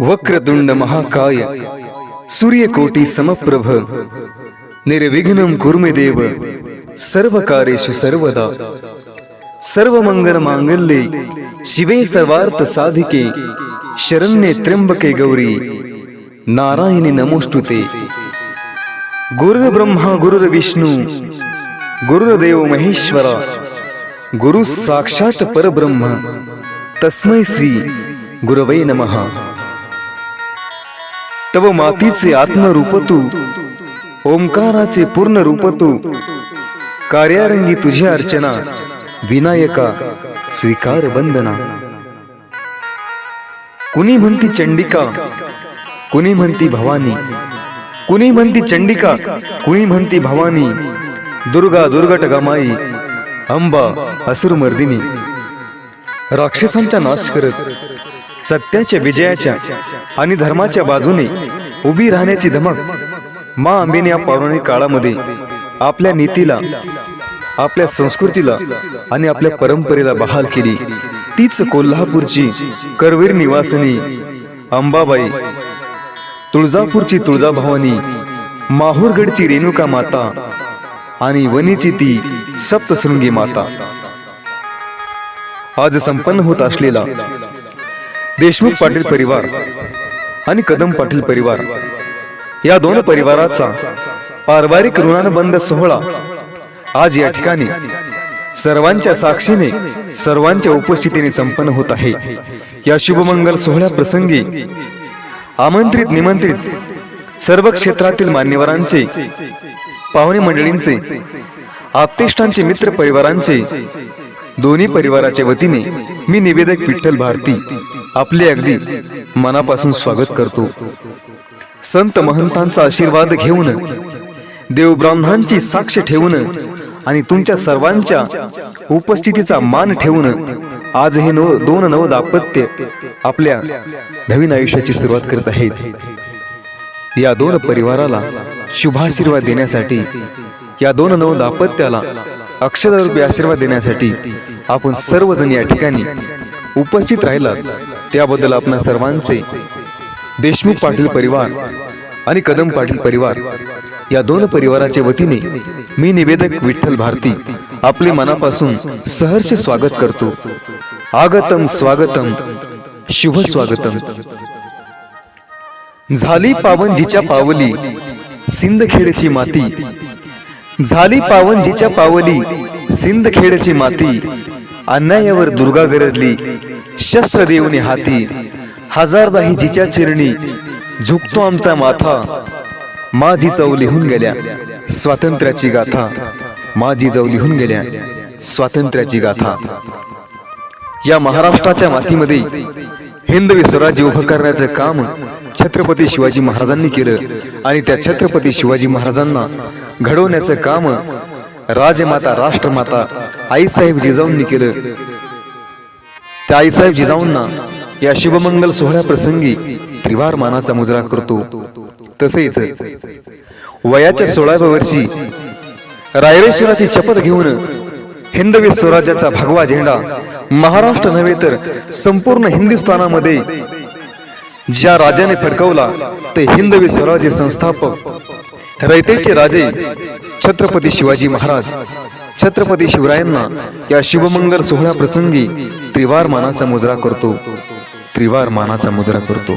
वक्रतुंड महाकाय। सूर्यकोटी समप्रभ। निर्विघ्नं कुर्मे देव। सर्व कार्येषु सर्वदा। सर्व मंगल मांगल्ये शिवे सर्वार्थ साधिके। शरण्ये त्र्यंबके गौरी। नारायणी नमोष्टुते गुरुर ब्रह्मा गुरुर विष्णू गुरुर्देव महेश्वरा। गुरु साक्षात परब्रह्म। तस्मै श्री गुरवै नमः। तव मातीचे आत्मरूप तू ओंकाराचे पूर्ण रूप तू कार्यारंगी तुझी अर्चना विनायका स्वीकार वंदना कुणी म्हणती चंडिका कुणी म्हणती भवानी. कुणी म्हणती चंडिका कुणी म्हणती भवानी. दुर्गा दुर्गट गमाई अंबा असुरमर्दिनी. राक्षसांचा नाश करत सत्याच्या विजयाच्या आणि धर्माच्या बाजूने उभी राहण्याची धमक मा आंबेने या पौराणिक काळामध्ये आपल्या नीतीला आपल्या संस्कृतीला आणि आपल्या परंपरेला बहाल केली. तीच कोल्हापूरची करवीर निवासिनी अंबाबाई तुळजापूरची तुळजाभवानी माहूरगडची रेणुका माता आणि वनीची ती सप्तशृंगी माता. आज संपन्न होत असलेला देशमुख पाटील परिवार आणि कदम पाटील परिवार. या दोन परिवाराचा पारिवारिक ऋणानुबंध सोहळा आज या ठिकाणी सर्वांच्या साक्षीने सर्वांच्या उपस्थितीने संपन्न होत आहे. या शुभमंगल सोहळ्या प्रसंगी आमंत्रित निमंत्रित सर्व क्षेत्रातील मान्यवरांचे पाहुणे मंडळींचे आप्तेष्टांचे मित्र परिवारांचे दोन्ही परिवाराच्या वतीने मी निवेदक विठ्ठल भारती. आपले अगदी मनापासून स्वागत करतो. संत महंतांचा आशीर्वाद घेऊन देव ब्राह्मणांची साक्ष ठेवून आणि तुमच्या सर्वांच्या उपस्थितीचा मान ठेवून आज हे नव दोन नव दापत्य आपल्या नवीन आयुष्याची सुरुवात करत आहेत. या दोन परिवाराला शुभाशीर्वाद देण्यासाठी या दोन नव दापत्याला अक्षररूपी आशीर्वाद देण्यासाठी आपण सर्वजण या ठिकाणी उपस्थित राहिलात. त्याबद्दल आपणा सर्वांचे देशमुख पाटील परिवार आणि कदम पाटील परिवार या दोन परिवाराच्या वतीने मी निवेदक विठ्ठल भारती आपले मनापासून सहर्ष स्वागत करतो. आगतम स्वागतम. शुभ स्वागतम. झाली पावन जिच्या पावली सिंदखेडची माती. झाली पावन जिच्या पावली सिंदखेडची माती. अन्यायावर दुर्गा गरजली. शस्त्र देऊनी हाती. हजारदाही जिच्या चिरणी झुकतो आमचा माथा. माझी चव लिहून गेल्या स्वातंत्र्याची गाथा. माझी जव लिहून गेल्या स्वातंत्र्याची गाथा. या महाराष्ट्राच्या मातीमध्ये हिंदवी स्वराज्य उभं करण्याचं काम छत्रपती शिवाजी महाराजांनी केलं आणि त्या छत्रपती शिवाजी महाराजांना घडवण्याचं काम राजमाता राष्ट्रमाता आईसाहेब जिजाऊंनी केलं. त्या आईसाहेब जिजाऊंना या शुभमंगल सोहळ्या प्रसंगी त्रिवार मानाचा मुजरा करतो. तसेच वयाच्या सोळाव्या वर्षी रायरेश्वराची शपथ घेऊन हिंदवी स्वराज्याचा भगवा झेंडा महाराष्ट्र नव्हे तर संपूर्ण हिंदुस्थानामध्ये ज्या राजाने फडकवला ते हिंदवी स्वराज्य संस्थापक रयतेचे राजे छत्रपती शिवाजी महाराज. छत्रपती शिवरायांना या शुभमंगल सोहळ्या प्रसंगी त्रिवार मानाचा मुजरा करतो. त्रिवार मानाचा मुजरा करतो.